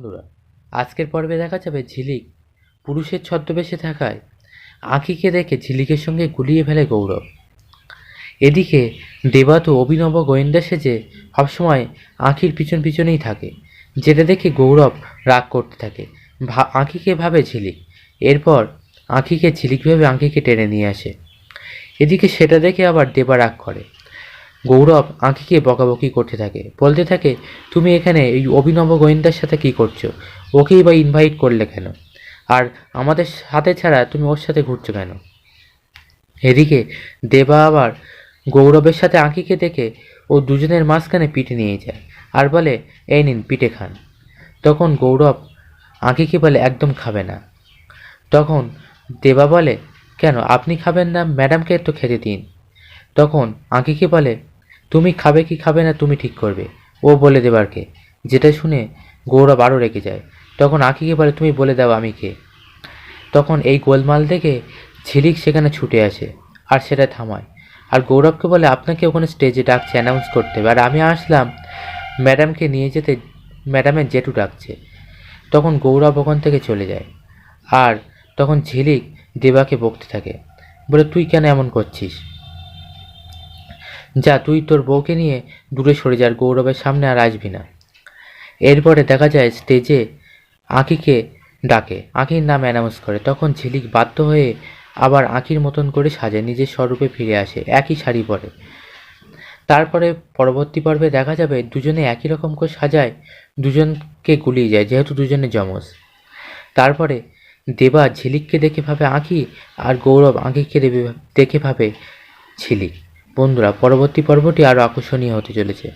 বন্ধুরা। আজকের পর্বে দেখা যাবে ঝিলিক পুরুষের ছদ্মবেশে থাকায় আঁখিকে দেখে ঝিলিকের সঙ্গে গুলিয়ে ফেলে গৌরব। এদিকে দেবাতু অভিনব গোয়েন্দা সেজে সবসময় আঁখির পিছন পিছনেই থাকে, যেটা দেখে গৌরব রাগ করতে থাকে। ভা আঁখিকে ভাবে ঝিলিক, এরপর আঁখিকে ঝিলিক ভেবে আঁখিকে টেনে নিয়ে আসে। এদিকে সেটা দেখে আবার দেবা রাগ করে। গৌরব আঁকিকে বকাবকি করতে থাকে। বলতে থাকে, তুমি এখানে এই অভিনব গোয়েন্দার সাথে কি করছ? ওকেই বা ইনভাইট করলে কেন? আর আমাদের সাথে ছাড়া তুমি ওর সাথে ঘুরছো কেন? এদিকে দেবা আবার গৌরবের সাথে আঁকিকে দেখে ও দুজনের মাঝখানে পিঠে নিয়ে যায় আর বলে, এই নিন, পিঠে খান। তখন গৌরব আঁকিকে বলে, একদম খাবে না। তখন দেবা বলে, কেন, আপনি খাবেন না? ম্যাডামকে তো খেতে দিন। তখন আঁকিকে বলে তুমি খাবে কি খাবে না তুমি ঠিক করবে। ও বলে দেবারকে। যেটা শুনে গৌরব আরও রেগে যায়। তখন আঁকিকে বলে, তুমি বলে দাও আমি কে? তখন এই গোলমাল দেখে ঝিলিক সেখানে ছুটে আসে, আর সেটা থামায়। আর গৌরবকে বলে, আপনাকে ওখানে স্টেজে ডাকছে অ্যানাউন্স করতে হবে। আর আমি আসলাম ম্যাডামকে নিয়ে যেতে, ম্যাডামের জেঠু ডাকছে। তখন গৌরব ওখান থেকে চলে যায়, আর তখন ঝিলিক দেবাকে বকতে থাকে। বলে, তুই কেন এমন করছিস? যা তুই তোর বউকে নিয়ে দূরে সরে যার গৌরবের সামনে আর আসবি না। এরপরে দেখা যায় স্টেজে আঁকিকে ডাকে। আঁকির নাম অ্যানাউন্স করে। তখন ঝিলিক বাধ্য হয়ে আবার আঁকির মতন করে সাজে, নিজের স্বরূপে ফিরে আসে, একই শাড়ি পরে। তারপরে পরবর্তী পর্বে দেখা যাবে দুজনে একই রকম করে সাজায়, দুজনকে গুলিয়ে যায়, যেহেতু দুজনে যমজ। তারপরে দেবা ঝিলিককে দেখে ভাবে আঁকি আর গৌরব আঁকিকে দেখে ভাবে ঝিলিক। বন্ধুরা পরবর্তী পর্বটি আরও আকর্ষণীয় হতে চলেছে।